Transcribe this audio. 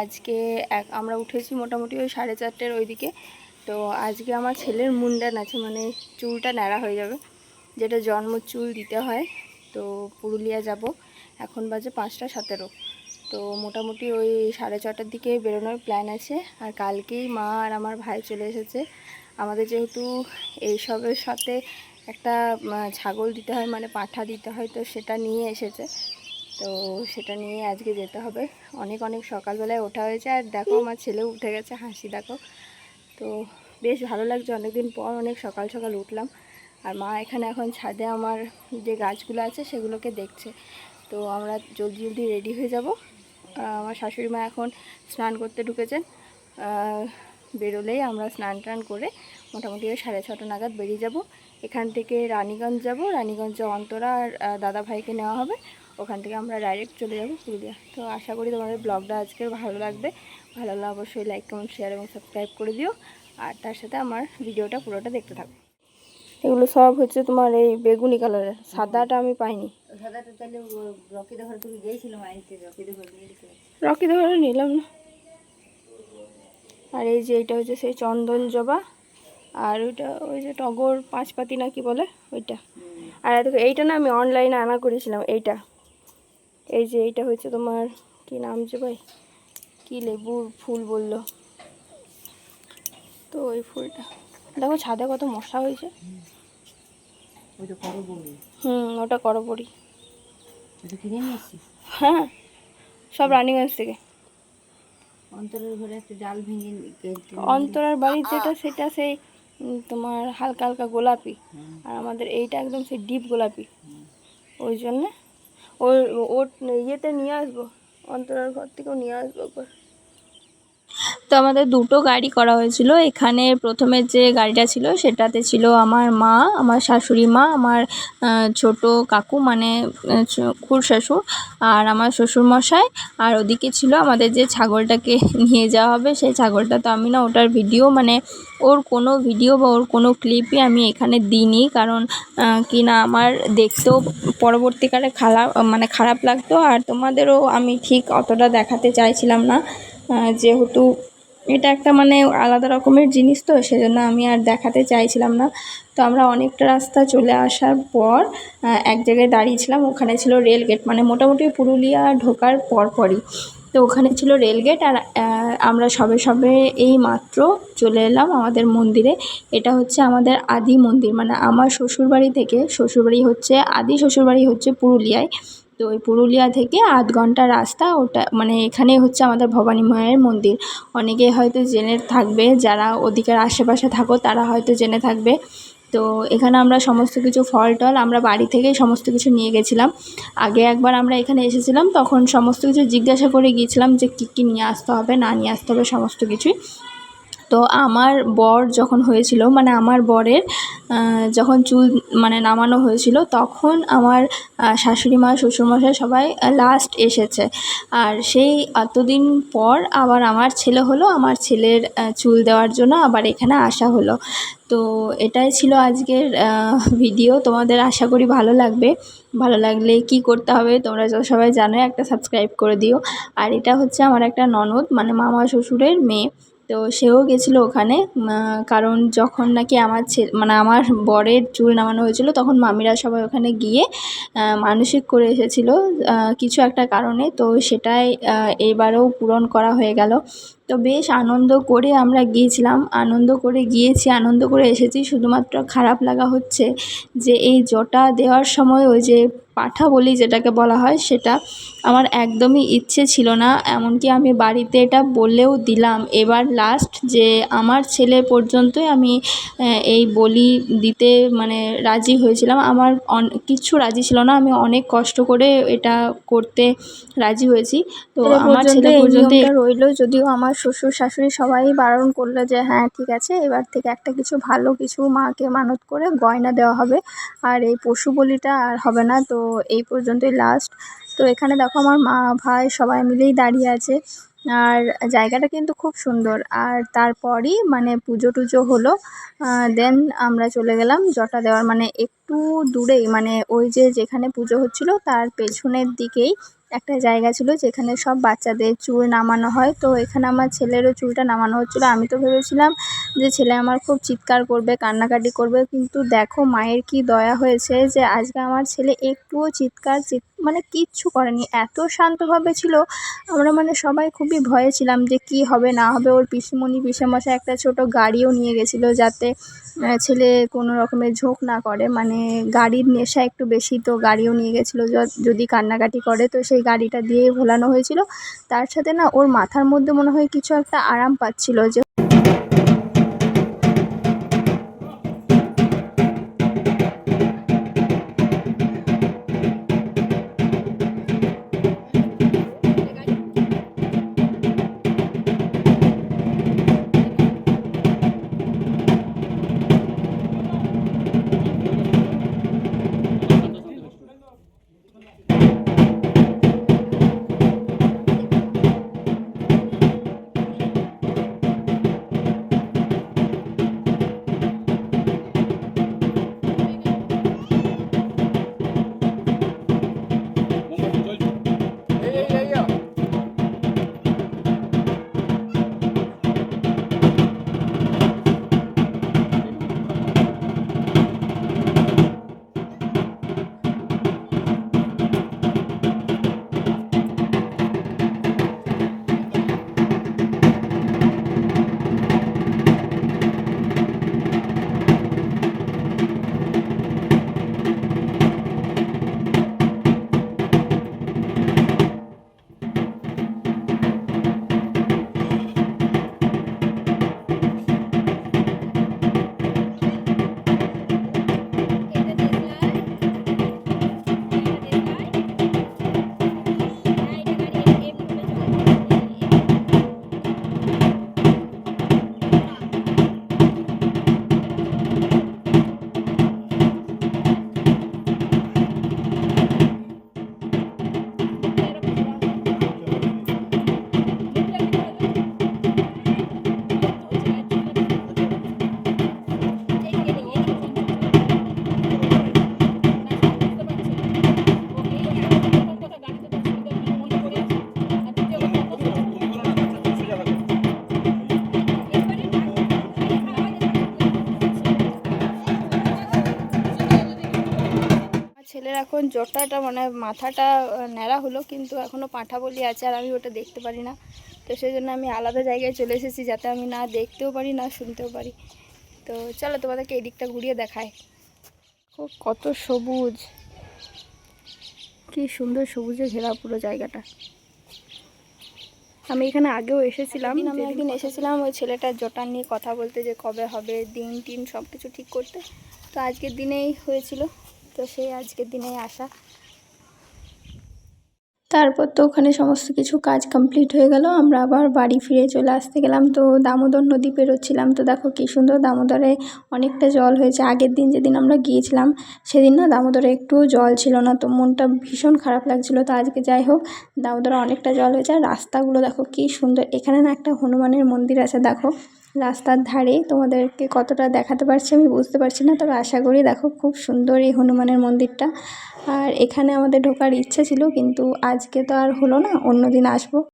আজকে এক, আমরা উঠেছি মোটামুটি ওই সাড়ে চারটের ওইদিকে। তো আজকে আমার ছেলের মুন্ডান আছে মানে চুলটা ন্যাড়া হয়ে যাবে, যেটা জন্ম চুল দিতে হয়। তো পুরুলিয়া যাব, এখন বাজে পাঁচটা সতেরো। তো মোটামুটি ওই সাড়ে ছটার দিকে বেরোনোর প্ল্যান আছে। আর কালকেই মা আর আমার ভাই চলে এসেছে। আমাদের যেহেতু এইসবের সাথে একটা ছাগল দিতে হয় মানে পাঠা দিতে হয়, তো সেটা নিয়ে এসেছে। তো সেটা নিয়ে আজকে যেতে হবে। অনেক অনেক সকালবেলায় ওঠা হয়েছে আর দেখো আমার ছেলেও উঠে গেছে হাসি দেখো। তো বেশ ভালো লাগছে অনেকদিন পর অনেক সকাল সকাল উঠলাম। আর মা এখানে এখন ছাদে আমার যে গাছগুলো আছে সেগুলোকে দেখছে। তো আমরা জলদি জলদি রেডি হয়ে যাব। আমার শাশুড়ি মা এখন স্নান করতে ঢুকেছেন। বেরোলেই আমরা স্নান টান করে মোটামুটি সাড়ে ছটা নাগাদ বেরিয়ে যাব। এখান থেকে রানীগঞ্জ যাব। রানীগঞ্জে অন্তরা আর আহ, দাদা ভাইকে নেওয়া হবে। ওখান থেকে আমরা ডাইরেক্ট চলে যাব পুরুলিয়া। তো আশা করি তোমাদের ব্লগটা আজকের ভালো লাগবে। ভালো লাগলে অবশ্যই লাইক কমেন্ট শেয়ার এবং সাবস্ক্রাইব করে দিও। আর তার সাথে আমার ভিডিওটা পুরোটা দেখতে থাকো। এগুলো সব হচ্ছে তোমার এই বেগুনি কালারের সাদাটা আমি পাইনি। রকি ধরে নিলাম না। আর এই যে এটা হচ্ছে সেই চন্দন জবা। আর ওইটা ওই যে টগর পাঁচপাতি না কি বলে? ওইটা। আর এইটা না আমি অনলাইনে আনা করেছিলাম এইটা। এই যে এইটা হচ্ছে তোমার কি নাম যে ভাই? কি লেবুর ফুল বলল? তো ওই ফুলটা দেখো ছাদে কত মশা হয়েছে। হুম ওটা করো পড়ি হ্যাঁ সব রানিগঞ্জ থেকে। অন্তরের ঘরে একটা ডাল ভেঙে অন্তরার বাড়ির যেটা সেটা সেই তোমার হালকা হালকা গোলাপি। আর আমাদের এইটা একদম সেই ডিপ গোলাপি। ওই জন্যে ওর ওর ইয়েতে নিয়ে আসব অন্তরার ঘর থেকেও নিয়ে আসব একবার তো আমাদের দুটো গাড়ি করা হয়েছিল। এখানে প্রথমে যে গাড়িটা ছিল সেটাতে ছিল আমার মা, আমার শাশুড়ি মা, আমার ছোট কাকু মানে খুর শাশুড় আর আমার শ্বশুর মশাই আর ওদিকে ছিল আমাদের যে ছাগলটাকে নিয়ে যাওয়া হবে, সেই ছাগলটা তো আমি না ওটার ভিডিও মানে ওর কোনো ভিডিও বা ওর কোনো ক্লিপই আমি এখানে দিইনি। কারণ কি না আমার দেখতেও পরবর্তীকালে খারাপ মানে খারাপ লাগতো। আর তোমাদেরও আমি ঠিক অতটা দেখাতে চাইছিলাম না যেহেতু এটা একটা মানে আলাদা রকমের জিনিস তো, সেজন্য আমি আর দেখাতে চাইছিলাম না। তো আমরা অনেকটা রাস্তা চলে আসার পর এক জায়গায় দাঁড়িয়েছিলাম, ওখানে ছিল রেল গেট মানে মোটামুটি পুরুলিয়া ঢোকার পরপরই। তো ওখানে ছিল রেলগেট আর আমরা সবে সবে এই মাত্র চলে এলাম আমাদের মন্দিরে। এটা হচ্ছে আমাদের আদি মন্দির মানে আমার শ্বশুরবাড়ি থেকে, শ্বশুরবাড়ি হচ্ছে, আদি শ্বশুরবাড়ি হচ্ছে পুরুলিয়ায়। তো ওই পুরুলিয়া থেকে আধ ঘণ্টা রাস্তা, ওটা মানে এখানে হচ্ছে আমাদের ভবানী মায়ের মন্দির। অনেকে হয়তো জেনে থাকবে, যারা ওদিকের আশেপাশে থাকো, তারা হয়তো জেনে থাকবে। তো এখানে আমরা সমস্ত কিছু ফল টল, আমরা বাড়ি থেকেই সমস্ত কিছু নিয়ে গেছিলাম। আগে একবার আমরা এখানে এসেছিলাম, তখন সমস্ত কিছু জিজ্ঞাসা করে গিয়েছিলাম যে কী কী নিয়ে আসতে হবে, না নিয়ে আসতে হবে সমস্ত কিছুই। তো আমার বর যখন হয়েছিল মানে আমার বরের যখন চুল মানে নামানো হয়েছিল, তখন আমার শাশুড়ি মা, শ্বশুরমশাই সবাই লাস্ট এসেছে। আর সেই এতদিন পর আবার আমার ছেলে হলো, আমার ছেলের চুল দেওয়ার জন্য আবার এখানে আসা হলো। তো এটাই ছিল আজকের ভিডিও তোমাদের আশা করি ভালো লাগবে। ভালো লাগলে কি করতে হবে, তোমরা সবাই জানো একটা সাবস্ক্রাইব করে দিও। আর এটা হচ্ছে আমার একটা ননদ মানে মামা শ্বশুরের মেয়ে। তো সেও গেছিল ওখানে কারণ যখন নাকি আমার ছেলে মানে আমার বরের চুল নামানো হয়েছিল, তখন মামিরা সবাই ওখানে গিয়ে মানসিক করে এসেছিল কিছু একটা কারণে। তো সেটাই এবারেও পূরণ করা হয়ে গেল। তো বেশ আনন্দ করে আমরা গিয়েছিলাম। আনন্দ করে গিয়েছি আনন্দ করে এসেছি। শুধুমাত্র খারাপ লাগা হচ্ছে যে এই জটা দেওয়ার সময় ওই যে পাঠা বলি যেটাকে বলা হয় সেটা আমার একদমই ইচ্ছে ছিল না। এমনকি আমি বাড়িতে এটা বলেও দিলাম। এবার লাস্ট যে আমার ছেলে পর্যন্তই আমি এই বলি দিতে মানে রাজি হয়েছিলাম। আমার অন কিচ্ছু রাজি ছিল না। আমি অনেক কষ্ট করে এটা করতে রাজি হয়েছি। তো আমার ছেলে পর্যন্ত রইল। যদিও আমার শ্বশুর, শাশুড়ি সবাই বারণ করল যে হ্যাঁ ঠিক আছে, এবার থেকে একটা কিছু ভালো কিছু মাকে মানত করে গয়না দেওয়া হবে। আর এই পশু বলিটা আর হবে না। তো এই পর্যন্তই লাস্ট তো এখানে দেখো আমার মা, ভাই সবাই মিলেই দাঁড়িয়ে আছে। আর জায়গাটা কিন্তু খুব সুন্দর। আর তারপরই মানে পুজো টুজো হলো। দেন আমরা চলে গেলাম জটা দেওয়ার। মানে একটু দূরেই মানে ওই যে যেখানে পুজো হচ্ছিল, তার পেছনের দিকেই একটা জায়গা ছিল যেখানে সব বাচ্চাদের চুল নামানো হয়। তো এখানে আমার ছেলেরও চুলটা নামানো হচ্ছিল। আমি তো ভেবেছিলাম যে ছেলে আমার খুব চিৎকার করবে, কান্নাকাটি করবে। কিন্তু দেখো, মায়ের কি দয়া হয়েছে যে আজকে আমার ছেলে একটুও চিৎকার চিৎ মানে কিচ্ছু করেনি। এত শান্তভাবে ছিল, আমরা মানে সবাই খুবই ভয়ে ছিলাম যে কি হবে, না হবে। ওর পিসিমণি, পিসেমশাই একটা ছোট গাড়িও নিয়ে গেছিল যাতে ছেলে কোনো রকমের ঝোঁক না করে। মানে গাড়ির নেশা একটু বেশি, তো গাড়িও নিয়ে গেছিল যদি কান্নাকাটি করে। তো সেই গাড়িটা দিয়ে ভোলানো হয়েছিল। তার সাথে না ওর মাথার মধ্যে মনে হয় কিছু একটা আরাম পাচ্ছিল যে এখন জটাটা মানে মাথাটা ন্যাড়া হলো কিন্তু এখনও পাঁঠা বলি আছে আর আমি ওটা দেখতে পারি না। তো সেই জন্য আমি আলাদা জায়গায় চলে এসেছি যাতে আমি না দেখতেও পারি না শুনতেও পারি। তো চলো তোমাদেরকে এই দিকটা ঘুরিয়ে দেখায় ও কত সবুজ। কি সুন্দর সবুজে ঘেরা পুরো জায়গাটা। আমি এখানে আগেও এসেছিলাম আমি একদিন এসেছিলাম ওই ছেলেটার জটা নিয়ে কথা বলতে যে কবে হবে দিন টিন সব কিছু ঠিক করতে। তো আজকের দিনেই হয়েছিল। তো সেই আজকের দিনেই আসা। তারপর তো ওখানে সমস্ত কিছু কাজ কমপ্লিট হয়ে গেল। আমরা আবার বাড়ি ফিরে চলে আসতে গেলাম। তো দামোদর নদী পেরোচ্ছিলাম। তো দেখো কী সুন্দর দামোদরে অনেকটা জল হয়েছে। আগের দিন যেদিন আমরা গিয়েছিলাম, সেদিন না দামোদরে একটু জল ছিল না। তো মনটা ভীষণ খারাপ লাগছিল। তো আজকে যাই হোক, দামোদরে অনেকটা জল হয়েছে। আর রাস্তাগুলো দেখো কী সুন্দর। এখানে না একটা হনুমানের মন্দির আছে, দেখো। রাস্তার ধারে তোমাদেরকে কতটা দেখাতে পারছি আমি বুঝতে পারছি না, তবে আশা করি দেখো খুব সুন্দর এই হনুমানের মন্দিরটা। আর এখানে আমাদের ঢোকার ইচ্ছে ছিল, কিন্তু আজকে তো আর হলো না অন্য দিন আসব।